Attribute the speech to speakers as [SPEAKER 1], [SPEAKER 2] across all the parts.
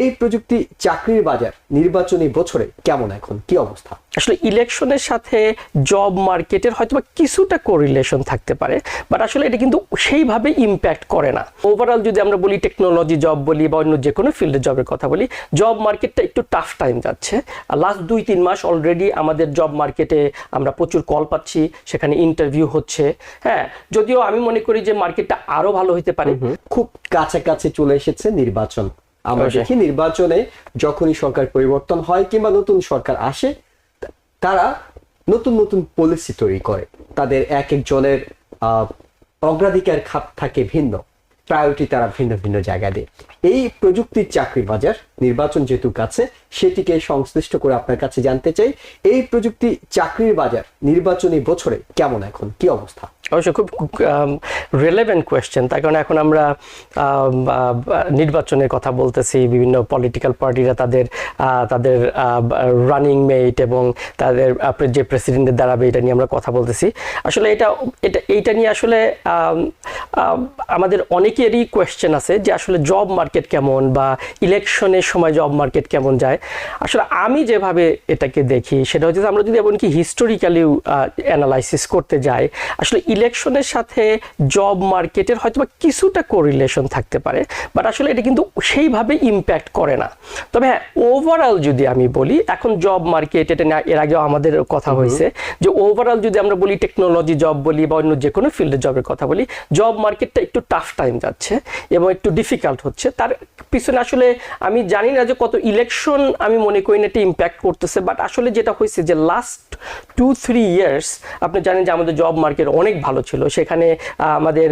[SPEAKER 1] এই প্রযুক্তি চাকরির বাজার নির্বাচনী বছরে কেমন এখন? কি অবস্থা?
[SPEAKER 2] আসলে ইলেকশনের সাথে জব মার্কেটের হয়তো কিছুটা কোরিলেশন থাকতে পারে বাট আসলে এটা কিন্তু সেইভাবে ইম্প্যাক্ট করে না। ওভারঅল যদি আমরা বলি টেকনোলজি জব বলি বা অন্য যে কোনো ফিল্ডে জবের কথা বলি জব মার্কেটটা একটু টাফ টাইম যাচ্ছে। লাস্ট দুই তিন মাস অলরেডি আমাদের জব মার্কেটে আমরা প্রচুর কল পাচ্ছি সেখানে ইন্টারভিউ হচ্ছে। হ্যাঁ যদিও আমি মনে করি যে মার্কেটটা আরও ভালো হতে পারে।
[SPEAKER 1] খুব কাছাকাছি চলে এসেছে নির্বাচন। আমরা। দেখি নির্বাচনে যখনই সরকার পরিবর্তন হয় কিংবা নতুন সরকার আসে তারা নতুন নতুন পলিসি তৈরি করে তাদের এক একজনের আহ, অগ্রাধিকার খাপ থাকে ভিন্ন প্রায়োরিটি তারা ভিন্ন ভিন্ন জায়গায় দেয়। এই প্রযুক্তির চাকরি বাজার নির্বাচন যেহেতু কাছে সেটিকে সংশ্লিষ্ট করে আপনার কাছে জানতে চাই এই প্রযুক্তি চাকরির বাজার নির্বাচনী বছরে কেমন এখন? কি অবস্থা?
[SPEAKER 2] অবশ্য খুব রেলেভেন্ট কোয়েশ্চেন তার কারণে এখন আমরা নির্বাচনের কথা বলতেছি বিভিন্ন পলিটিক্যাল পার্টিরা তাদের তাদের রানিং মেট এবং তাদের যে প্রেসিডেন্টের দাঁড়াবে এটা নিয়ে আমরা কথা বলতেছি। আসলে এটা এটা এইটা নিয়ে আসলে আম, আম, আমাদের অনেকেরই কোয়েশ্চেন আছে যে আসলে জব মার্কেট কেমন বা ইলেকশনের সময় জব মার্কেট কেমন যায়। আসলে আমি যেভাবে এটাকে দেখি সেটা হচ্ছে আমরা যদি এমনকি হিস্টোরিক্যালি অ্যানালাইসিস করতে যাই আসলে ইলেকশনের সাথে জব মার্কেটের হয়তো বা কিছুটা কোরিলেশন থাকতে পারে বাট আসলে এটা কিন্তু সেইভাবে ইম্প্যাক্ট করে না। তবে হ্যাঁ ওভারঅল যদি আমি বলি এখন জব মার্কেট এটা নিয়ে এর আগেও আমাদের কথা হয়েছে যে ওভারঅল যদি আমরা বলি টেকনোলজি জব বলি বা অন্য যে কোনো ফিল্ডে জবের কথা বলি জব মার্কেটটা একটু টাফ টাইম যাচ্ছে এবং একটু ডিফিকাল্ট হচ্ছে। তার পিছনে আসলে আমি জানি না যে কত ইলেকশন আমি মনে করি না এটা ইম্প্যাক্ট করতেছে বাট আসলে যেটা হয়েছে যে লাস্ট টু থ্রি ইয়ার্স আপনি জানেন যে আমাদের জব মার্কেট অনেক ভালো ছিল। সেখানে আমাদের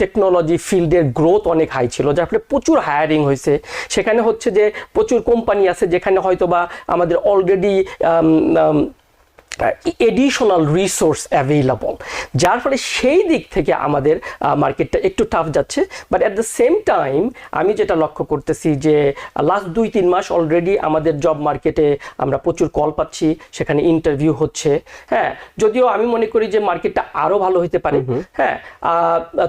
[SPEAKER 2] টেকনোলজি ফিল্ডের গ্রোথ অনেক হাই ছিল, যার ফলে প্রচুর হায়ারিং হয়েছে। সেখানে হচ্ছে যে প্রচুর কোম্পানি আছে যেখানে হয়তো বা আমাদের অলরেডি এডিশনাল রিসোর্স অ্যাভেলেবল যার ফলে সেই দিক থেকে আমাদের মার্কেটটা একটু টাফ যাচ্ছে but at the same time আমি যেটা লক্ষ্য করতেছি যে লাস্ট দুই তিন মাস অলরেডি আমাদের জব মার্কেটে আমরা প্রচুর কল পাচ্ছি সেখানে ইন্টারভিউ হচ্ছে হ্যাঁ যদিও আমি মনে করি যে মার্কেটটা আরও ভালো হতে পারে হ্যাঁ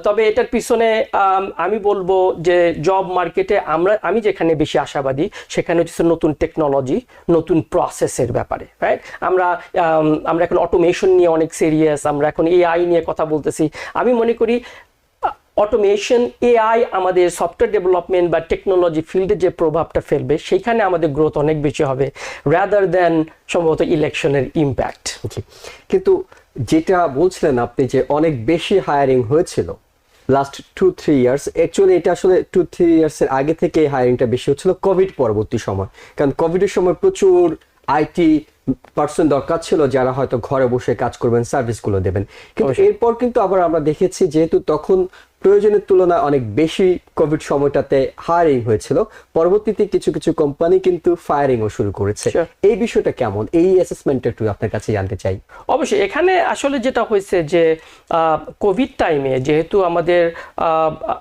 [SPEAKER 2] তবে এটার পিছনে আম, বলব যে জব মার্কেটে আমরা আমি যেখানে বেশি আশাবাদী সেখানে হচ্ছে নতুন টেকনোলজি নতুন প্রসেসের ব্যাপারে রাইট আমরা আম, আমরা এখন অটোমেশন নিয়ে অনেক সিরিয়াস আমরা এখন এআই নিয়ে কথা বলতেছি। আমি মনে করি অটোমেশন এআই আমাদের সফটওয়্যার ডেভেলপমেন্ট বা টেকনোলজি ফিল্ডে যে প্রভাবটা ফেলবে সেইখানে আমাদের গ্রোথ অনেক বেশি হবে রাদার দেন সম্ভবত ইলেকশনের ইম্প্যাক্ট
[SPEAKER 1] কিন্তু যেটা বলছিলেন আপনি যে অনেক বেশি হায়ারিং হয়েছিল last two three years actually এটা আসলে টু থ্রি ইয়ার্সের আগে থেকে হায়ারিংটা বেশি হচ্ছিল কোভিড পরবর্তী সময়। কারণ কোভিডের সময় প্রচুর আইটি পার্সন দরকার ছিল যারা হয়তো ঘরে বসে কাজ করবেন সার্ভিসগুলো দেবেন। কিন্তু এরপর কিন্তু আবার আমরা দেখেছি যেহেতু তখন প্রয়োজনের তুলনায় অনেক বেশি কোভিড সময়টাতে হায়ারিং হয়েছিল। পরবর্তীতে কিছু কিছু কোম্পানি কিন্তু ফায়ারিংও শুরু করেছে। এই বিষয়টা কেমন? এই অ্যাসেসমেন্টটা একটু আপনার কাছে জানতে চাই।
[SPEAKER 2] অবশ্যই এখানে আসলে যেটা হয়েছে যে কোভিড টাইমে যেহেতু আমাদের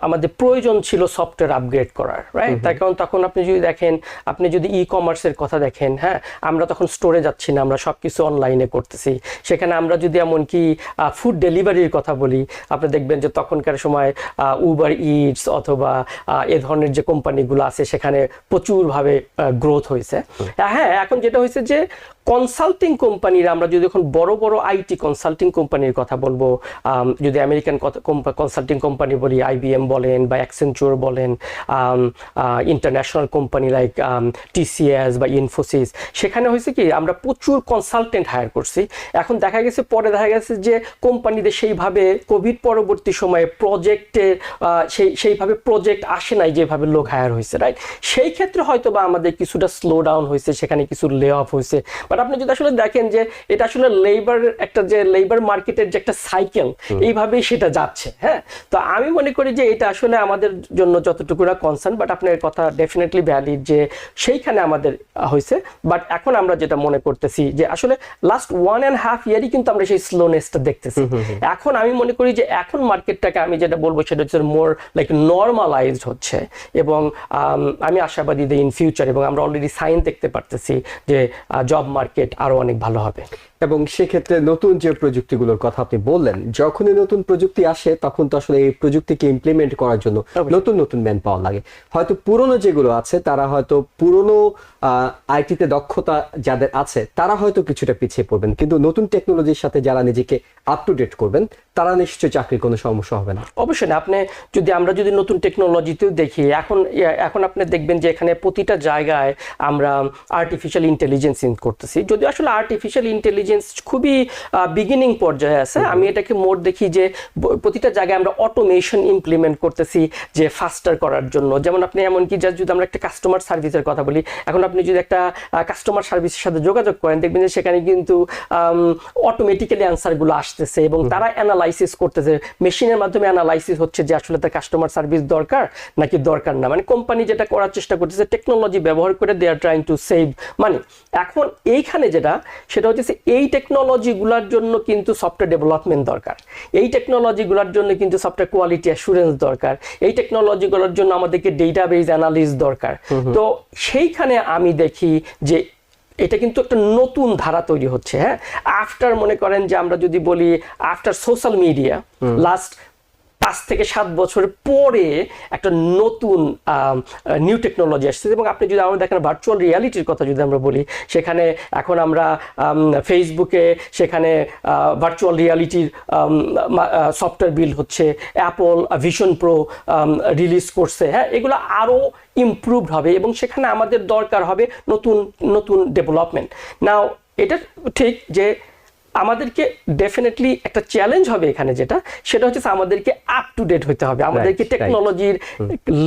[SPEAKER 2] আমাদের প্রয়োজন ছিল সফটওয়্যার আপগ্রেড করার রাইট তার কারণ তখন আপনি যদি দেখেন আপনি যদি ই কমার্সের কথা দেখেন হ্যাঁ আমরা তখন স্টোরে যাচ্ছি না আমরা সব কিছু অনলাইনে করতেছি। সেখানে আমরা যদি এমনকি ফুড ডেলিভারির কথা বলি আপনি দেখবেন যে তখনকার সময় উবার ইটস অথবা আহ, এ ধরনের যে কোম্পানিগুলো আছে সেখানে প্রচুরভাবে গ্রোথ হয়েছে। হ্যাঁ এখন যেটা হয়েছে যে কনসাল্টিং কোম্পানির আমরা যদি এখন বড় বড় আইটি কনসাল্টিং কোম্পানির কথা বলব যদি আমেরিকান কনসাল্টিং কোম্পানি বলি আইবিএম বলেন বা অ্যাক্সেঞ্চুর বলেন ইন্টারন্যাশনাল কোম্পানি লাইক টিসিএস বা ইনফোসিস সেখানে হয়েছে কি, আমরা প্রচুর কনসালটেন্ট হায়ার করছি। এখন দেখা গেছে, পরে দেখা গেছে যে কোম্পানিদের সেইভাবে কোভিড পরবর্তী সময়ে প্রজেক্টের সেই, সেইভাবে প্রজেক্ট আসে নাই যেভাবে লোক হায়ার হয়েছে রাইট সেই ক্ষেত্রে হয়তো বা আমাদের কিছুটা স্লো ডাউন হয়েছে, সেখানে কিছু লে অফ হয়েছে বাট আপনি যদি আসলে দেখেন যে এটা আসলে লেবার একটা যে লেবার মার্কেটের যে একটা সাইকেল এইভাবেই সেটা যাচ্ছে হ্যাঁ? তো আমি মনে করি যে এটা আসলে আমাদের জন্য যতটুকু না কনসার্ন বাট আপনার কথা ডেফিনেটলি ভ্যালিড যে সেইখানে আমাদের হয়েছে। বাট এখন আমরা যেটা মনে করতেছি যে আসলে লাস্ট ওয়ান অ্যান্ড হাফ ইয়ারই কিন্তু আমরা সেই স্লোনেসটা দেখতেছি। এখন আমি মনে করি যে এখন মার্কেটটাকে আমি যেটা বলব সেটা হচ্ছে মোর লাইক নর্মালাইজড হচ্ছে। এবং আম, আশাবাদী ইন ফিউচার এবং আমরা অলরেডি সাইন দেখতে পারতেছি যে জব মার্কেট আরও অনেক ভালো হবে।
[SPEAKER 1] এবং সেক্ষেত্রে নতুন যে প্রযুক্তিগুলোর কথা আপনি বললেন যখনই নতুন প্রযুক্তি আসে তখন তো আসলে এই প্রযুক্তিকে ইমপ্লিমেন্ট করার জন্য নতুন নতুন ম্যান পাওয়া লাগে। হয়তো পুরনো যেগুলো আছে তারা হয়তো পুরনো আইটিতে দক্ষতা যাদের আছে তারা হয়তো কিছুটা পিছিয়ে পড়বেন। কিন্তু নতুন টেকনোলজির সাথে যারা নিজেকে আপ টু ডেট করবেন তারা নিশ্চয়ই চাকরির কোনো সমস্যা হবে না।
[SPEAKER 2] অবশ্যই না। আপনি যদি আমরা যদি নতুন টেকনোলজিতেও দেখি এখন এখন আপনি দেখবেন যে এখানে প্রতিটা জায়গায় আমরা আর্টিফিশিয়াল ইন্টেলিজেন্স ইন করতেছি। যদি আসলে আর্টিফিশিয়াল ইন্টেলিজেন্স খুবই বিগিনিং পর্যায়ে আছে। আমি এটাকে মোট দেখি যে প্রতিটা জায়গায় আমরা অটোমেশন ইমপ্লিমেন্ট করতেছি যে ফাস্টার করার জন্য। যেমন আপনি এমনকি যা যদি আমরা একটা কাস্টমার সার্ভিসের কথা বলি এখন আপনি যদি একটা কাস্টমার সার্ভিসের সাথে যোগাযোগ করেন দেখবেন যে সেখানে কিন্তু অটোমেটিক্যালি অ্যান্সারগুলো আসতেছে এবং তারা অ্যানালাইসিস করতেছে। মেশিনের মাধ্যমে অ্যানালাইসিস হচ্ছে যে আসলে তার কাস্টমার সার্ভিস দরকার নাকি দরকার না। মানে কোম্পানি যেটা করার চেষ্টা করতেছে টেকনোলজি ব্যবহার করে they are trying to save মানে এখন এইখানে যেটা সেটা হচ্ছে যে এই টেকনোলজিগুলোর জন্য কিন্তু সফটওয়্যার ডেভেলপমেন্ট দরকার। এই টেকনোলজিগুলোর জন্য কিন্তু সফটওয়্যার কোয়ালিটি অ্যাসুরেন্স দরকার। এই টেকনোলজিগুলোর জন্য আমাদেরকে ডেটাবেজ অ্যানালিস দরকার। তো সেইখানে আমি দেখি যে এটা কিন্তু একটা নতুন ধারা তৈরি হচ্ছে হ্যাঁ? আফটার মনে করেন যে আমরা যদি বলি আফটার সোশ্যাল মিডিয়া লাস্ট পাঁচ থেকে সাত বছর পরে একটা নতুন নিউ টেকনোলজি আসছে। এবং আপনি যদি আমরা দেখেন ভার্চুয়াল রিয়ালিটির কথা যদি আমরা বলি, সেখানে এখন আমরা ফেসবুকে সেখানে ভার্চুয়াল রিয়ালিটির সফটওয়্যার বিল্ড হচ্ছে অ্যাপল ভিশন প্রো রিলিজ করছে। হ্যাঁ এগুলো আরও ইমপ্রুভড হবে এবং সেখানে আমাদের দরকার হবে নতুন নতুন ডেভেলপমেন্ট নাও এটা ঠিক যে আমাদেরকে ডেফিনেটলি একটা চ্যালেঞ্জ হবে এখানে যেটা সেটা হচ্ছে আমাদেরকে আপ টু ডেট হতে হবে আমাদেরকে টেকনোলজির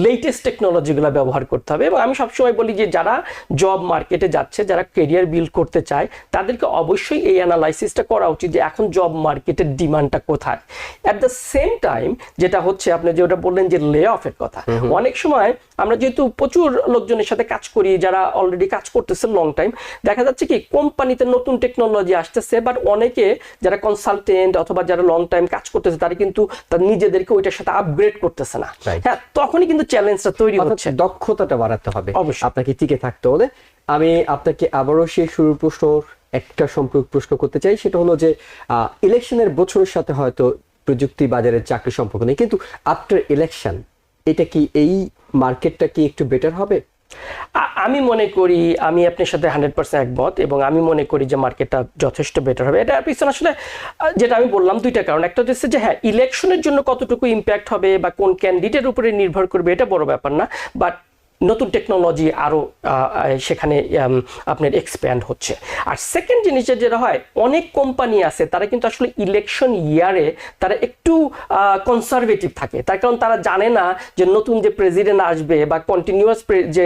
[SPEAKER 2] লেটেস্ট টেকনোলজিগুলো ব্যবহার করতে হবে এবং আমি সবসময় বলি যে যারা জব মার্কেটে যাচ্ছে যারা কেরিয়ার বিল্ড করতে চায় তাদেরকে অবশ্যই এই অ্যানালাইসিসটা করা উচিত যে এখন জব মার্কেটের ডিমান্ডটা কোথায়। অ্যাট দ্য সেম টাইম যেটা হচ্ছে আপনি যেটা বললেন যে লে অফের কথা অনেক সময় আমরা যেহেতু প্রচুর লোকজনের সাথে কাজ করি যারা অলরেডি কাজ করতেছে লং টাইম দেখা যাচ্ছে কি কোম্পানিতে নতুন টেকনোলজি আসতেছে বাট অনেকে যারা কনসালটেন্ট অথবা যারা লং টাইম কাজ করতেছে তারা কিন্তু তার নিজেদেরকে ওইটার সাথে আপগ্রেড করতেছে না। হ্যাঁ তখনই কিন্তু চ্যালেঞ্জটা তৈরি হচ্ছে।
[SPEAKER 1] দক্ষতাটা বাড়াতে হবে।
[SPEAKER 2] অবশ্যই।
[SPEAKER 1] আপনাকে টিকে থাকতে হলে। আমি আপনাকে আবারও সেই শুরুর প্রশ্ন একটা সম্পর্ক প্রশ্ন করতে চাই। সেটা হলো যে ইলেকশনের বছরের সাথে হয়তো প্রযুক্তি বাজারের চাকরি সম্পর্ক নেই। কিন্তু আফটার ইলেকশন এটা কি এই মার্কেটটা কি একটু বেটার হবে?
[SPEAKER 2] আমি মনে করি, আমি আপনার সাথে হান্ড্রেড পার্সেন্ট একমত এবং আমি মনে করি যে মার্কেটটা যথেষ্ট বেটার হবে। এটা পিছনে আসলে যেটা আমি বললাম দুইটা কারণ। একটা হচ্ছে যে হ্যাঁ ইলেকশনের জন্য কতটুকু ইম্প্যাক্ট হবে বা কোন ক্যান্ডিডেট উপরে নির্ভর করবে, এটা বড় ব্যাপার না। বাট নতুন টেকনোলজি আরও সেখানে আপনার এক্সপ্যান্ড হচ্ছে। আর সেকেন্ড জিনিসটা যেটা হয়, অনেক কোম্পানি আছে, তারা কিন্তু আসলে ইলেকশন ইয়ারে তারা একটু কনসারভেটিভ থাকে। তার কারণ তারা জানে না যে নতুন যে প্রেসিডেন্ট আসবে বা কন্টিনিউয়াস যে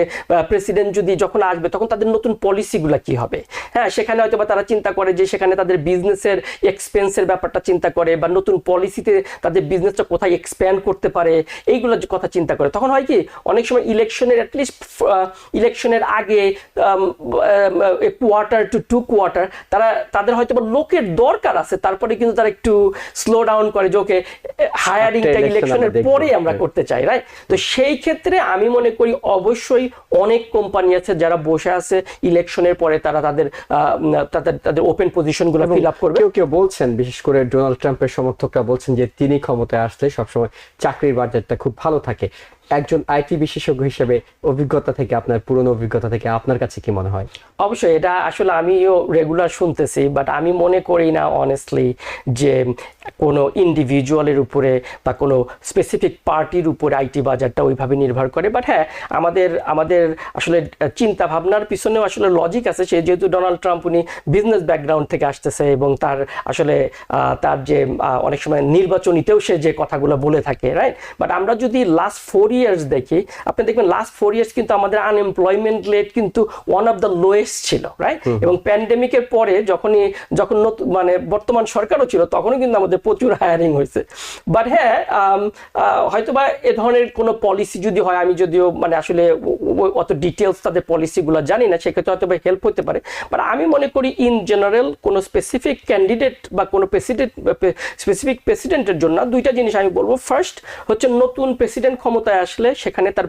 [SPEAKER 2] প্রেসিডেন্ট যদি যখন আসবে, তখন তাদের নতুন পলিসিগুলো কি হবে? হ্যাঁ সেখানে হয়তো বা তারা চিন্তা করে যে সেখানে তাদের বিজনেসের এক্সপেন্সের ব্যাপারটা চিন্তা করে বা নতুন পলিসিতে তাদের বিজনেসটা কোথায় এক্সপ্যান্ড করতে পারে, এইগুলোর কথা চিন্তা করে। তখন হয় কি, অনেক সময় ইলেকশনের অ্যাটলিস্ট ইলেকশনের আগে কোয়ার্টার টু টু কোয়ার্টার তারা তাদের হয়তো লোকের দরকার আছে তারপরে কিন্তু তারা একটু স্লো ডাউন করে যে ওকে হায়ারিংটা ইলেকশনের। পরেই আমরা করতে চাই রাইট তো সেই ক্ষেত্রে আমি মনে করি অবশ্যই অনেক কোম্পানি আছে যারা বসে আছে ইলেকশনের পরে তারা তাদের তাদের তাদের ওপেন পজিশনগুলো ফিল আপ করবে।
[SPEAKER 1] কেউ কেউ বলছেন বিশেষ করে ডোনাল্ড ট্রাম্পের সমর্থকরা বলছেন যে তিনি ক্ষমতায় আসলে সবসময় চাকরির বাজারটা খুব ভালো থাকে। একজন আইটি বিশেষজ্ঞ হিসেবে অভিজ্ঞতা থেকে, আপনার পুরনো অভিজ্ঞতা থেকে আপনার কাছে কি মনে হয়?
[SPEAKER 2] অবশ্যই, এটা আসলে আমিও রেগুলার শুনতেছি বাট আমি মনে করি না অনেস্টলি যে কোনো ইন্ডিভিজুয়ালের উপরে বা কোনো স্পেসিফিক পার্টির উপরে আইটি বাজারটা ওইভাবে নির্ভর করে। বাট হ্যাঁ আমাদের আমাদের আসলে চিন্তা ভাবনার পিছনেও আসলে লজিক আছে। সে যেহেতু ডোনাল্ড ট্রাম্প উনি বিজনেস ব্যাকগ্রাউন্ড থেকে আসতেছে এবং তার আসলে তার যে অনেক সময় নির্বাচনীতেও সে যে কথাগুলো বলে থাকে রাইট বাট আমরা যদি লাস্ট ফোর ইয়ার্স দেখি আপনি দেখবেন লাস্ট ফোর ইয়ার্স কিন্তু আমাদের আনএমপ্লয়মেন্ট রেট কিন্তু ওয়ান অফ দ্য লোয়েস্ট ছিল রাইট এবং প্যান্ডেমিকের পরে যখনই যখন মানে বর্তমান সরকারও ছিল তখনও কিন্তু আমাদের প্রচুর হায়ারিং হয়েছে। বাট হ্যাঁ আহ, হয়তোবা এ ধরনের কোনো পলিসি যদি হয় আমি যদিও মানে আসলে অত ডিটেলস তাদের পলিসিগুলো জানি না সেক্ষেত্রে হয়তো হেল্প হতে পারে। বাট আমি মনে করি ইন জেনারেল কোনো স্পেসিফিক ক্যান্ডিডেট বা কোনো প্রেসিডেন্ট স্পেসিফিক প্রেসিডেন্টের জন্য দুইটা জিনিস আমি বলব। ফার্স্ট হচ্ছে নতুন প্রেসিডেন্ট ক্ষমতায় আসলে সেখানে তার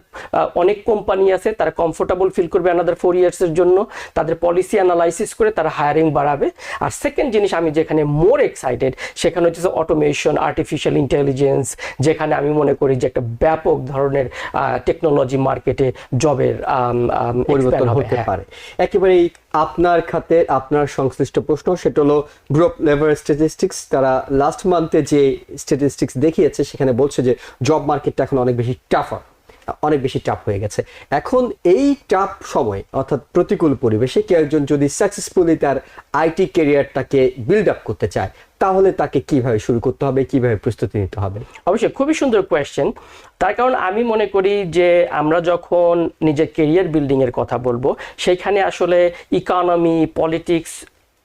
[SPEAKER 2] অনেক কোম্পানি আছে তারা কমফোর্টেবল ফিল করবে আনাদার ফোর ইয়ার্সের জন্য। তাদের পলিসি অ্যানালাইসিস করে তারা হায়ারিং বাড়াবে। আর সেকেন্ড জিনিস আমি যেখানে মোর এক্সাইটেড সেখানে হচ্ছে অটোমেশন আর্টিফিশিয়াল ইন্টেলিজেন্স যেখানে আমি মনে করি যে একটা ব্যাপক ধরনের টেকনোলজি মার্কেটে জবের
[SPEAKER 1] পরিবর্তন হতে পারে। একেবারেই আপনার খাতে আপনার সংশ্লিষ্ট প্রশ্ন সেটা হলো গ্রুপ লেভার স্ট্যাটিস্টিক্স তারা লাস্ট মান্থে যে স্ট্যাটিস্টিক্স দেখিয়েছে সেখানে বলছে যে জব মার্কেটটা এখন অনেক বেশি টাফার অনেক বেশি টাফ হয়ে গেছে। এখন এই টাফ সময়, অর্থাৎ প্রতিকূল পরিবেশে কেউ একজন যদি সাকসেসফুলি তার আইটি ক্যারিয়ারটাকে বিল্ড আপ করতে চায়, তাহলে তাকে কীভাবে শুরু করতে হবে, কীভাবে প্রস্তুতি নিতে হবে?
[SPEAKER 2] অবশ্যই, খুবই সুন্দর কোয়েশ্চেন তার কারণ আমি মনে করি যে আমরা যখন নিজের কেরিয়ার বিল্ডিং এর কথা বলব সেইখানে আসলে ইকোনমি পলিটিক্স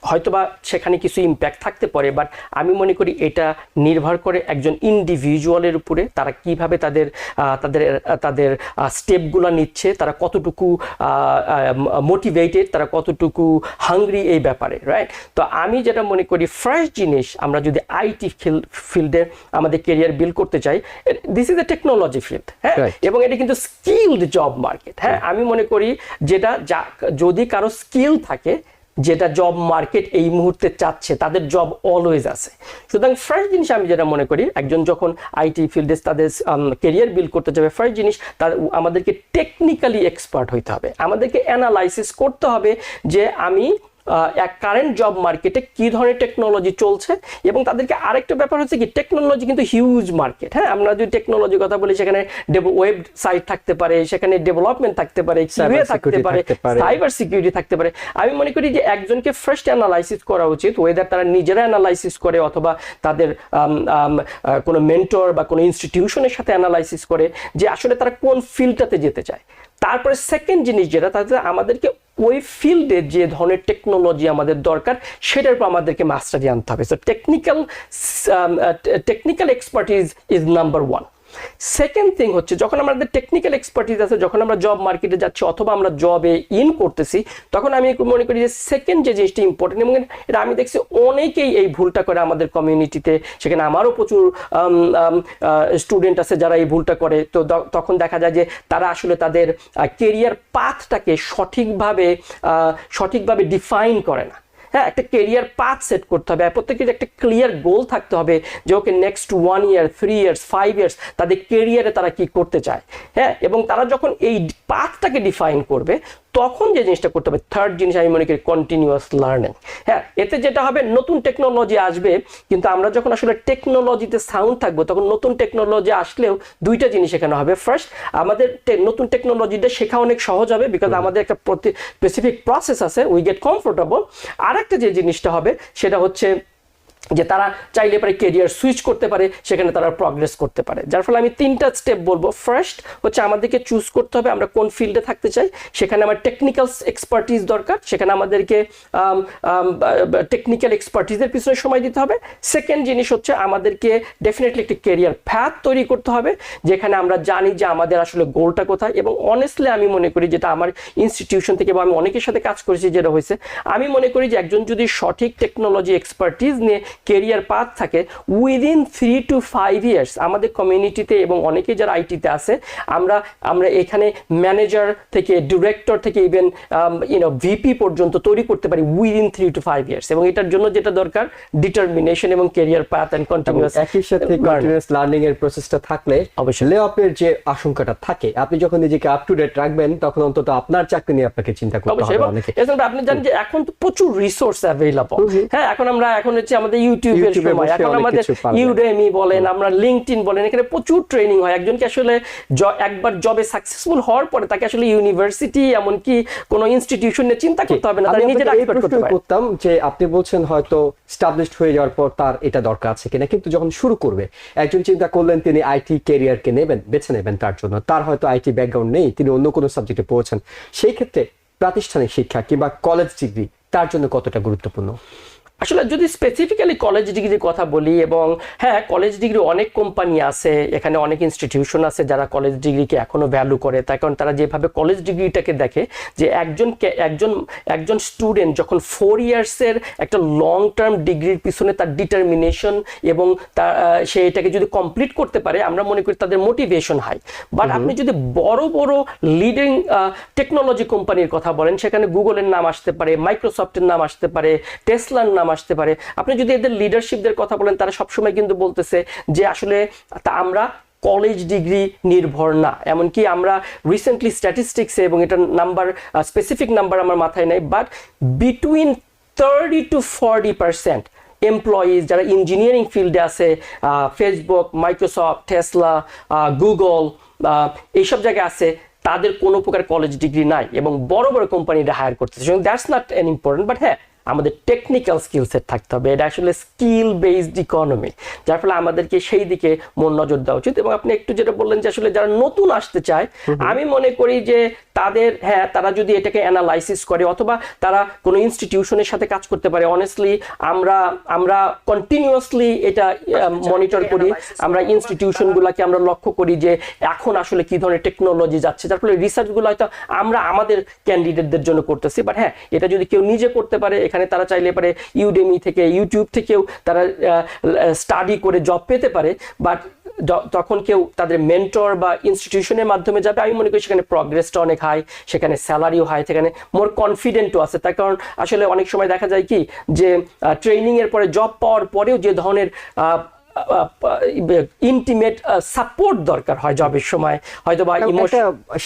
[SPEAKER 2] হয়তোবা সেখানে কিছু ইম্প্যাক্ট থাকতে পারে বাট আমি মনে করি এটা নির্ভর করে একজন ইন্ডিভিজুয়ালের উপরে তারা কীভাবে তাদের তাদের তাদের স্টেপগুলো নিচ্ছে তারা কতটুকু মোটিভেটেড তারা কতটুকু হাংরি এই ব্যাপারে রাইট তো আমি যেটা মনে করি ফার্স্ট জিনিস আমরা যদি আইটি ফিল্ডে আমাদের কেরিয়ার বিল্ড করতে চাই this is a technology field হ্যাঁ. এবং এটা কিন্তু স্কিলড জব মার্কেট হ্যাঁ? আমি মনে করি যেটা যা- যদি কারও স্কিল থাকে যেটা জব মার্কেট এই মুহূর্তে চাচ্ছে, তাদের জব অলওয়েজ আছে। সুতরাং ফার্স্ট জিনিস আমি যেটা মনে করি, একজন যখন আইটি ফিল্ডে তাদের কেরিয়ার বিল্ড করতে যাবে ফার্স্ট জিনিস তার, আমাদেরকে টেকনিক্যালি এক্সপার্ট হইতে হবে। আমাদেরকে অ্যানালাইসিস করতে হবে যে আমি এক কারেন্ট জব মার্কেটে কি ধরনের টেকনোলজি চলছে? এবং তাদেরকে আরেকটা ব্যাপার হচ্ছে কি টেকনোলজি কিন্তু হিউজ মার্কেট হ্যাঁ? আমরা যদি টেকনোলজির কথা বলি সেখানে ওয়েবসাইট থাকতে পারে সেখানে ডেভেলপমেন্ট থাকতে পারে
[SPEAKER 1] থাকতে পারে
[SPEAKER 2] সাইবার সিকিউরিটি থাকতে পারে। আমি মনে করি যে একজনকে ফার্স্ট অ্যানালাইসিস করা উচিত ওয়েদার তারা নিজেরা অ্যানালাইসিস করে অথবা তাদের কোনো মেন্টর বা কোনো ইনস্টিটিউশনের সাথে অ্যানালাইসিস করে যে আসলে তারা কোন ফিল্ডটাতে যেতে চায়। তারপরে সেকেন্ড জিনিস যেটা, তাতে আমাদেরকে ওই ফিল্ডে যে ধরনের টেকনোলজি আমাদের দরকার, সেটার উপর আমাদেরকে মাস্টারি আনতে হবে। So technical technical expertise is number one second thing হচ্ছে, যখন আমাদের টেকনিক্যাল এক্সপার্টিজ আছে, যখন আমরা জব মার্কেটে যাচ্ছি অথবা আমরা জবে ইন করতেছি, তখন আমি মনে করি যে সেকেন্ড যে জিনিসটা ইম্পর্টেন্ট এবং এটা আমি দেখছি অনেকেই এই ভুলটা করে আমাদের কমিউনিটিতে সেখানে আমারও প্রচুর স্টুডেন্ট আছে যারা এই ভুলটা করে। তো তখন দেখা যায় যে তারা আসলে তাদের কেরিয়ার পাথটাকে সঠিকভাবে সঠিকভাবে ডিফাইন করে না। হ্যাঁ একটা কেরিয়ার পাথ সেট করতে হবে। প্রত্যেকের একটা ক্লিয়ার গোল থাকতে হবে যে okay next one year three years five years তাদের কেরিয়ারে তারা কি করতে চায়। হ্যাঁ এবং তারা যখন এই পাথটাকে ডিফাইন করবে তখন যে জিনিসটা করতে হবে থার্ড জিনিস আমি মনে করি কন্টিনিউয়াস লার্নিং হ্যাঁ এতে যেটা হবে নতুন টেকনোলজি আসবে কিন্তু আমরা যখন আসলে টেকনোলজিতে সাউন্ড থাকব তখন নতুন টেকনোলজি আসলেও দুইটা জিনিস এখানে হবে। ফার্স্ট আমাদের নতুন টেকনোলজিটা শেখা অনেক সহজ হবে বিকজ আমাদের একটা প্রতি স্পেসিফিক প্রসেস আছে উই গেট কমফোর্টেবল আর একটা যে জিনিসটা হবে সেটা হচ্ছে যে তারা চাইলে পারে কেরিয়ার সুইচ করতে পারে, সেখানে তারা প্রগ্রেস করতে পারে। যার ফলে আমি তিনটা স্টেপ বলব। ফার্স্ট হচ্ছে আমাদেরকে চুজ করতে হবে, আমরা কোন ফিল্ডে থাকতে চাই। সেখানে আমার টেকনিক্যাল এক্সপার্টিস দরকার, সেখানে আমাদেরকে টেকনিক্যাল এক্সপার্টিসের পিছনে সময় দিতে হবে। সেকেন্ড জিনিস হচ্ছে আমাদেরকে ডেফিনেটলি একটি কেরিয়ার ফ্যাথ তৈরি করতে হবে, যেখানে আমরা জানি যে আমাদের আসলে গোলটা কোথায় এবং অনেস্টলি আমি মনে করি যেটা আমার ইনস্টিটিউশন থেকে বা আমি অনেকের সাথে কাজ করেছি যেটা হয়েছে, আমি মনে করি যে একজন যদি সঠিক টেকনোলজি এক্সপার্টিস নিয়ে কেরিয়ার পাথ থাকে within three two five years আমাদের কমিউনিটিতে এবং অনেকে যারা আইটিতে আছে আমরা আমরা এখানে ম্যানেজার থেকে ডিরেক্টর থেকে ইভেন ইউনো ভিপি পর্যন্ত তৈরি করতে পারি within three two five years এবং এটার জন্য যেটা দরকার ডিটারমিনেশন এবং কেরিয়ার পাথ অ্যান্ড কন্টিনিউয়াস
[SPEAKER 1] একই সাথে কন্টিনিউয়াস লার্নিং এর প্রসেসটা থাকলে
[SPEAKER 2] অবশ্যই।
[SPEAKER 1] লে অফের যে আশঙ্কাটা থাকে আপনি যখন নিজেকে আপ টু ডেট রাখবেন তখন অন্তত আপনার চাকরি নিয়ে আপনাকে চিন্তা করতে হবে অনেকে।
[SPEAKER 2] আপনি জানেন যে এখন তো প্রচুর রিসোর্স অ্যাভেলেবল হ্যাঁ এখন আমরা এখন হচ্ছে আমাদের ইউটিউবের সময়। এখন আমাদের ইউডেমি বলেন আমরা লিঙ্কডইন বলেন এখানে প্রচুর ট্রেনিং হয়। একজনকে আসলে একবার জবে সাকসেসফুল হওয়ার পরে তাকে আসলে ইউনিভার্সিটি এমনকি কোনো ইনস্টিটিউশনে চিন্তা করতে হবে না তারা নিজেরা
[SPEAKER 1] আপনাকে এই
[SPEAKER 2] এক্সপার্ট করতে পারে।
[SPEAKER 1] করতাম যে আপনি বলছেন হয়তো স্টাবলিশড হয়ে যাওয়ার পর তার এটা দরকার আছে কিনা কিন্তু যখন শুরু করবে একজন চিন্তা করলেন তিনি আইটি ক্যারিয়ারকে নেবেন বেছে নেবেন তার জন্য। তার হয়তো আইটি ব্যাকগ্রাউন্ড নেই তিনি অন্য কোনো সাবজেক্টে পড়েছেন। সেই ক্ষেত্রে প্রাতিষ্ঠানিক শিক্ষা কিংবা কলেজ ডিগ্রি তার জন্য কতটা গুরুত্বপূর্ণ?
[SPEAKER 2] আসলে যদি স্পেসিফিক্যালি কলেজ ডিগ্রির কথা বলি এবং হ্যাঁ কলেজ ডিগ্রি অনেক কোম্পানি আছে এখানে অনেক ইনস্টিটিউশন আছে যারা কলেজ ডিগ্রিকে এখনও ভ্যালু করে। তার কারণ তারা যেভাবে কলেজ ডিগ্রিটাকে দেখে যে একজন একজন একজন স্টুডেন্ট যখন ফোর ইয়ার্সের একটা লং টার্ম ডিগ্রির পিছনে তার ডিটারমিনেশন এবং তার সে এটাকে যদি কমপ্লিট করতে পারে আমরা মনে করি তাদের মোটিভেশন হাই বাট আপনি যদি বড় বড় লিডিং টেকনোলজি কোম্পানির কথা বলেন সেখানে গুগলের নাম আসতে পারে মাইক্রোসফটের নাম আসতে পারে টেসলার নাম আসতে পারে। আপনি যদি এদের লিডারশিপদের কথা বলেন, তারা সবসময় কিন্তু বলতেছে যে আসলে আমরা কলেজ ডিগ্রি নির্ভর না। এমনকি আমরা রিসেন্টলি স্ট্যাটিস্টিক্সে এবং এটার নাম্বার স্পেসিফিক নাম্বার আমার মাথায় নেই but between thirty two forty percent employees যারা ইঞ্জিনিয়ারিং ফিল্ডে আছে ফেসবুক মাইক্রোসফট টেসলা গুগল এইসব জায়গায় আছে, তাদের কোনো প্রকার কলেজ ডিগ্রি নাই এবং বড় বড় কোম্পানিরা হায়ার করতেছে। That's not an important but হ্যাঁ আমাদের টেকনিক্যাল স্কিল সেট থাকতে হবে। এটা আসলে স্কিল বেসড ইকোনমি যার ফলে আমাদেরকে সেই দিকে মন নজর দেওয়া উচিত। এবং আপনি একটু যেটা বললেন যে আসলে যারা নতুন আসতে চায় আমি মনে করি যে তাদের হ্যাঁ তারা যদি এটাকে অ্যানালাইসিস করে অথবা তারা কোনো ইনস্টিটিউশনের সাথে কাজ করতে পারে। অনেস্টলি আমরা আমরা কন্টিনিউয়াসলি এটা মনিটর করি। আমরা ইনস্টিটিউশনগুলোকে আমরা লক্ষ্য করি যে এখন আসলে কি ধরনের টেকনোলজি যাচ্ছে। যার ফলে রিসার্চগুলো হয়তো আমরা আমাদের ক্যান্ডিডেটদের জন্য করতেছি। বাট হ্যাঁ এটা যদি কেউ নিজে করতে পারে এখানে তারা চাইলে পারে ইউডেমি থেকে ইউটিউব থেকেও তারা স্টাডি করে জব পেতে পারে। বাট তখন কেউ তাদের মেন্টর বা ইনস্টিটিউশনের মাধ্যমে যাবে, আমি মনে করি সেখানে প্রগ্রেসটা অনেক হাই সেখানে স্যালারিও হাই সেখানে মোর কনফিডেন্টও আছে। তার কারণ আসলে অনেক সময় দেখা যায় কি যে ট্রেনিংয়ের পরে জব পাওয়ার পরেও যে ধরনের ইন্টিমেট সাপোর্ট দরকার হয় জবের সময়। হয়তো বা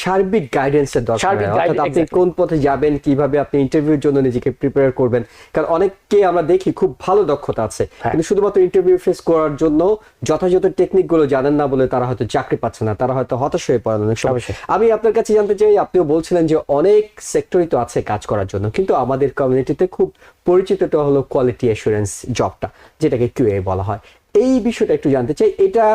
[SPEAKER 1] সার্বিক গাইডেন্সের দরকার
[SPEAKER 2] সার্বিক
[SPEAKER 1] অর্থাৎ আপনি কোন পথে যাবেন কীভাবে আপনি ইন্টারভিউর জন্য নিজেকে প্রিপেয়ার করবেন। কারণ অনেককে আমরা দেখি খুব ভালো দক্ষতা আছে।
[SPEAKER 2] হ্যাঁ।
[SPEAKER 1] কিন্তু শুধুমাত্র ইন্টারভিউ ফেস করার জন্য যথাযথ টেকনিকগুলো জানেন না বলে তারা হয়তো চাকরি পাচ্ছে না তারা হয়তো হতাশ হয়ে পড়েন অনেক সময়। আমি আপনার কাছে জানতে চাই আপনিও বলছিলেন যে অনেক সেক্টরই তো আছে কাজ করার জন্য কিন্তু আমাদের কমিউনিটিতে খুব পরিচিতটা হলো কোয়ালিটি অ্যাসুরেন্স জবটা যেটাকে কিউএ বলা হয়। এই বিষয়টা একটু জানতে চাই। এটা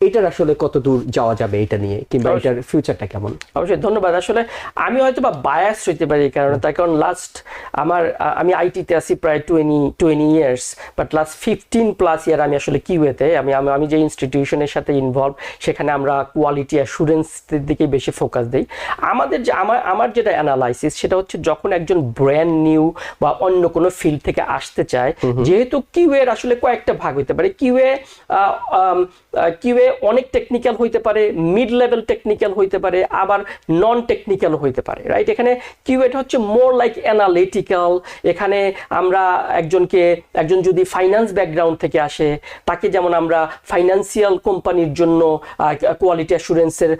[SPEAKER 1] এটার আসলে কত দূর যাওয়া যাবে এটা নিয়ে কিংবা এটার ফিউচারটা কেমন?
[SPEAKER 2] অবশ্যই ধন্যবাদ। আসলে আমি হয়তো বা বায়াস হইতে পারি কারণে তার কারণ লাস্ট আমার আমি আইটিতে আছি প্রায় twenty twenty years but last fifteen plus year আমি আসলে কিউএতে আমি আমি যে ইনস্টিটিউশনের সাথে ইনভলভ সেখানে আমরা কোয়ালিটি অ্যাসুরেন্সের দিকে বেশি ফোকাস দিই। আমাদের যে আমার আমার যেটা অ্যানালাইসিস সেটা হচ্ছে যখন একজন ব্র্যান্ড নিউ বা অন্য কোনো ফিল্ড থেকে আসতে চায় যেহেতু কিউএর আসলে কয়েকটা ভাগ হইতে পারে। কিউএ কিউএ অনেক টেকনিক্যাল হইতে পারে মিড লেভেল টেকনিক্যাল হইতে পারে, আবার নন টেকনিক্যাল হইতে পারে রাইট এখানে কিউএটা হচ্ছে মোর লাইক অ্যানালিটিক্যাল এখানে আমরা একজনকে, একজন যদি ফাইন্যান্স ব্যাকগ্রাউন্ড থেকে আসে, তাকে যেমন আমরা ফাইন্যান্সিয়াল কোম্পানির জন্য কোয়ালিটি অ্যাসুরেন্সের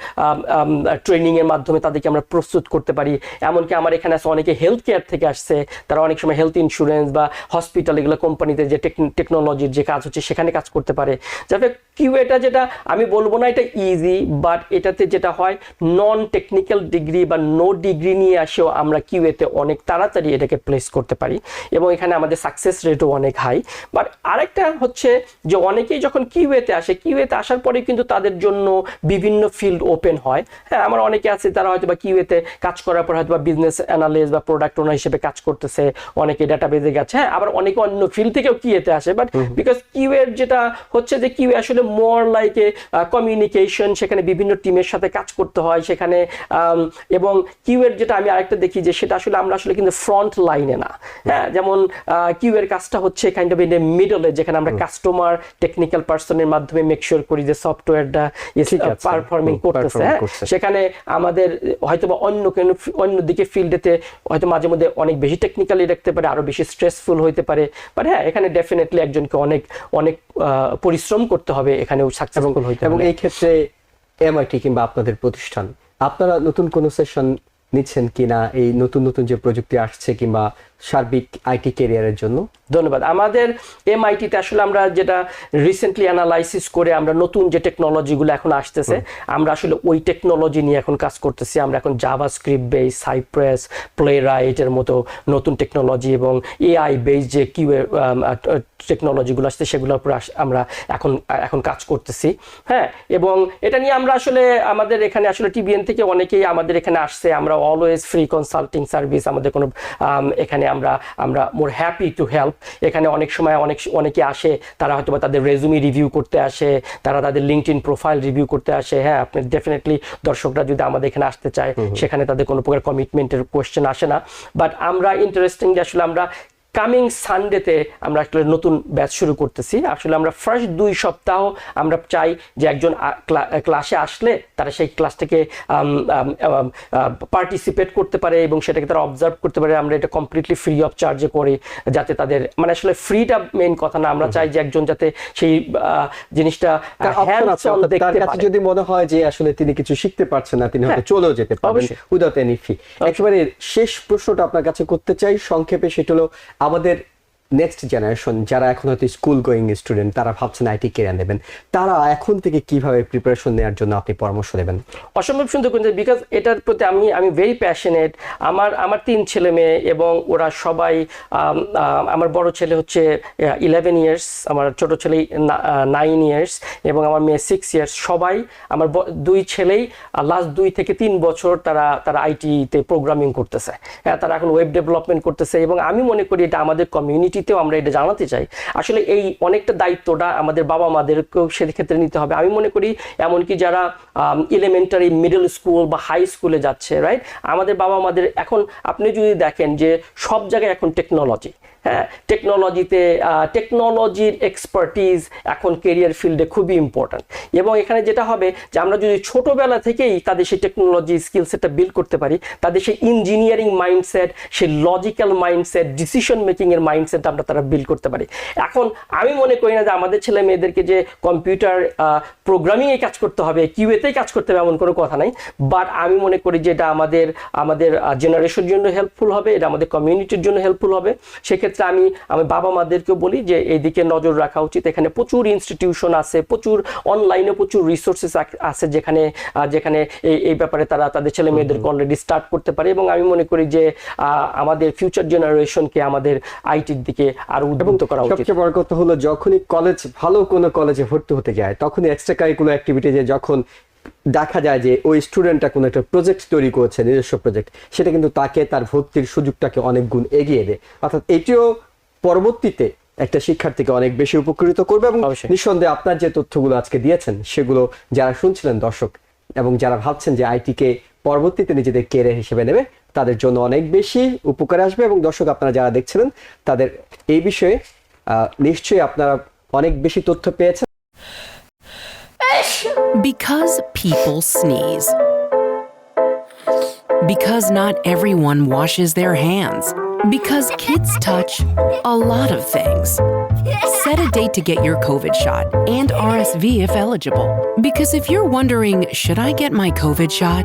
[SPEAKER 2] ট্রেনিংয়ের মাধ্যমে তাদেরকে আমরা প্রস্তুত করতে পারি। এমনকি আমার এখানে আছে অনেকে হেলথ কেয়ার থেকে আসছে, তারা অনেক সময় হেলথ ইন্স্যুরেন্স বা হসপিটাল এগুলো কোম্পানিতে যে টেকনোলজির যে কাজ হচ্ছে, সেখানে কাজ করতে পারে। যাতে কিউএটা যেটা আমি বলব না এটা ইজি বাট এটাতে যেটা হয় নন টেকনিক্যাল ডিগ্রি বা নো ডিগ্রি নিয়ে আসেও আমরা কিউএতে অনেক তাড়াতাড়ি এটাকে প্লেস করতে পারি। এবং এখানে আমাদের সাকসেস রেটও অনেক হাই বাট আরেকটা হচ্ছে যে অনেকেই যখন কিউএতে আসে কিউএতে আসার পরে কিন্তু তাদের জন্য বিভিন্ন ফিল্ড ওপেন হয়। হ্যাঁ আমার অনেকে আছে তারা হয়তো বা কিউএতে কাজ করার পর হয়তো বা বিজনেস অ্যানালিস্ট বা প্রোডাক্ট ওনার হিসেবে কাজ করতেছে অনেকে ডাটাবেজে গেছে। হ্যাঁ আবার অনেকে অন্য ফিল্ড থেকেও কিউএতে আসে। বাট বিকজ কিউএর যেটা হচ্ছে যে কিউ আসলে মোর লাইক এ কমিউনিকেশন সেখানে বিভিন্ন টিমের সাথে কাজ করতে হয় সেখানে এবং কিউ এর যেটা আমি আরেকটা দেখি যে সেটা আসলে আমরা আসলে কিন্তু ফ্রন্ট লাইনে না। হ্যাঁ যেমন কিউ এর কাজটা হচ্ছে কাইন্ড অফ ইন মিডলে যেখানে আমরা কাস্টমার টেকনিক্যাল পার্সনের মাধ্যমে মেক শিওর করি যে সফটওয়্যারটা পারফর্মিং করতেছে হ্যাঁ? সেখানে আমাদের হয়তো বা অন্য কোনো অন্য দিকে ফিল্ডেতে হয়তো মাঝে মধ্যে অনেক বেশি টেকনিক্যালি রাখতে পারে আরও বেশি স্ট্রেসফুল হইতে পারে। বাট হ্যাঁ এখানে ডেফিনেটলি একজনকে অনেক অনেক পরিশ্রম করতে হবে এখানেও সাকসেসফুল হইতে
[SPEAKER 1] এবং এই ক্ষেত্রে এমআইটি কিংবা আপনাদের প্রতিষ্ঠান আপনারা নতুন কোনো সেশন নিচ্ছেন কিনা এই নতুন নতুন যে প্রযুক্তি আসছে কিংবা সার্বিক আইটি ক্যারিয়ারের জন্য।
[SPEAKER 2] ধন্যবাদ। আমাদের এমআইটিতে আসলে আমরা যেটা রিসেন্টলি অ্যানালাইসিস করে আমরা নতুন যে টেকনোলজিগুলো এখন আসতেছে আমরা আসলে ওই টেকনোলজি নিয়ে এখন কাজ করতেছি। আমরা এখন জাভা স্ক্রিপ্ট বেস সাইপ্রেস প্লে রাইটের মতো নতুন টেকনোলজি এবং এআই বেস যে কিউ টেকনোলজিগুলো আসছে সেগুলোর উপর আমরা এখন এখন কাজ করতেছি। হ্যাঁ এবং এটা নিয়ে আমরা আসলে আমাদের এখানে আসলে টিবিএন থেকে অনেকেই আমাদের এখানে আসছে। আমরা অলওয়েজ ফ্রি কনসাল্টিং সার্ভিস আমাদের কোনো এখানে আমরা আমরা মোর হ্যাপি টু হেল্প এখানে অনেক সময় অনেক অনেকে আসে তারা হয়তো বা তাদের রেজুমি রিভিউ করতে আসে তারা তাদের লিঙ্কড ইন প্রোফাইল রিভিউ করতে আসে। হ্যাঁ আপনি ডেফিনেটলি দর্শকরা যদি আমাদের এখানে আসতে চায় সেখানে তাদের কোনো প্রকার কমিটমেন্টের কোয়েশ্চেন আসে না। বাট আমরা ইন্টারেস্টিং যে আসলে আমরা কামিং সানডেতে আমরা আসলে নতুন ব্যাচ শুরু করতেছি। আসলে আমরা ফার্স্ট দুই সপ্তাহ আমরা চাই যে একজন ক্লাসে আসলে তারা সেই ক্লাস থেকে পার্টিসিপেট করতে পারে এবং সেটাকে তারা অবজার্ভ করতে পারে। আমরা এটা কমপ্লিটলি ফ্রি অফ চার্জে করি যাতে তাদের মানে আসলে ফ্রিটা মেইন কথা না। আমরা চাই যে একজন যাতে সেই জিনিসটা
[SPEAKER 1] তার কাছে যদি মনে হয় যে আসলে তিনি কিছু শিখতে পারছেন না তিনি হয়তো
[SPEAKER 2] হ্যাঁ,
[SPEAKER 1] চলেও যেতে পারবেন। উইদাউট এনি ফি একেবারে শেষ প্রশ্নটা আপনার কাছে করতে চাই সংক্ষেপে সেটা হলো আমাদের নেক্সট জেনারেশন যারা এখন হয়তো স্কুল গোয়িং স্টুডেন্ট তারা ভাবছেন আইটি কেরিয়ার নেবেন। তারা এখন থেকে কীভাবে প্রিপারেশন নেওয়ার জন্য আপনি পরামর্শ দেবেন?
[SPEAKER 2] অসম্ভব সুন্দর কিন্তু বিকজ এটার প্রতি আমি আমি ভেরি প্যাশনেট আমার আমার তিন ছেলে মেয়ে এবং ওরা সবাই আম, আম, আমার বড় ছেলে হচ্ছে ইলেভেন ইয়ার্স আমার ছোট ছেলে নাইন ইয়ার্স এবং আমার মেয়ে সিক্স ইয়ার্স সবাই আমার দুই ছেলেই লাস্ট দুই থেকে তিন বছর তারা তারা আইটিতে প্রোগ্রামিং করতেছে। হ্যাঁ তারা এখন ওয়েব ডেভেলপমেন্ট করতেছে এবং আমি মনে করি এটা আমাদের কমিউনিটিতেও আমরা এটা জানাতে চাই। আসলে এই অনেকটা দায়িত্বটা আমাদের বাবা মাদেরকেও সেক্ষেত্রে নিতে হবে। আমি মনে করি এমনকি যারা এলিমেন্টারি মিডল স্কুল বা হাই স্কুলে যাচ্ছে রাইট আমাদের বাবা মাদের এখন আপনি যদি দেখেন যে সব জায়গায় এখন টেকনোলজি হ্যাঁ? টেকনোলজিতে টেকনোলজির এক্সপার্টিজ এখন কেরিয়ার ফিল্ডে খুবই ইম্পর্ট্যান্ট এবং এখানে যেটা হবে যে আমরা যদি ছোটবেলা থেকেই তাদের সেই টেকনোলজি স্কিল সেটটা বিল্ড করতে পারি, তাদের সেই ইঞ্জিনিয়ারিং মাইন্ডসেট সেই লজিক্যাল মাইন্ডসেট ডিসিশন মেকিংয়ের মাইন্ডসেট আমরা তারা বিল্ড করতে পারি। এখন আমি মনে করি না যে আমাদের ছেলে মেয়েদেরকে যে কম্পিউটার প্রোগ্রামিং এ কাজ করতে হবে কিউএতেই কাজ করতে হবে এমন কোনো কথা নাই। বাট আমি মনে করি যে এটা আমাদের আমাদের জেনারেশনের জন্য হেল্পফুল হবে এটা আমাদের কমিউনিটির জন্য হেল্পফুল হবে। সেক্ষেত্রে আমি আমি বাবা মাদেরকেও বলি যে এই দিকে নজর রাখা উচিত। এখানে প্রচুর ইনস্টিটিউশন আছে প্রচুর অনলাইনে প্রচুর রিসোর্সেস আছে যেখানে যেখানে এই এই ব্যাপারে তারা তাদের ছেলে মেয়েদেরকে অলরেডি স্টার্ট করতে পারে। এবং আমি মনে করি যে আমাদের ফিউচার জেনারেশনকে আমাদের আইটির দিকে আরও উদ্বুদ্ধ করা উচিত।
[SPEAKER 1] সবচেয়ে বড় কথা হলো যখনই কলেজ ভালো কোনো কলেজে ভর্তি হতে যায় তখনই এক্সট্রা কারিকুলার অ্যাক্টিভিটিজে যখন দেখা যায় যে ওই স্টুডেন্টটা কোনো একটা প্রজেক্ট তৈরি করেছে নিজস্ব প্রজেক্ট সেটা কিন্তু তাকে তার ভর্তির সুযোগটাকে অনেক গুণ এগিয়ে দেয়। অর্থাৎ এটিও পরবর্তীতে একটা শিক্ষার্থীকে অনেক বেশি উপকৃত করবে এবং নিঃসন্দেহে আপনার যে তথ্যগুলো আজকে দিয়েছেন সেগুলো যারা শুনছিলেন দর্শক এবং যারা ভাবছেন যে আইটিকে পরবর্তীতে নিজেদের কেরিয়ার হিসেবে নেবে তাদের জন্য অনেক বেশি উপকারে আসবে এবং দর্শক আপনারা যারা দেখছিলেন তাদের এই বিষয়ে নিশ্চয়ই আপনারা অনেক বেশি তথ্য পেয়েছেন
[SPEAKER 3] Because people sneeze. Because not everyone washes their hands. Because kids touch a lot of things. Set a date to get your COVID shot and RSV if eligible. Because if you're wondering, should I get my COVID shot?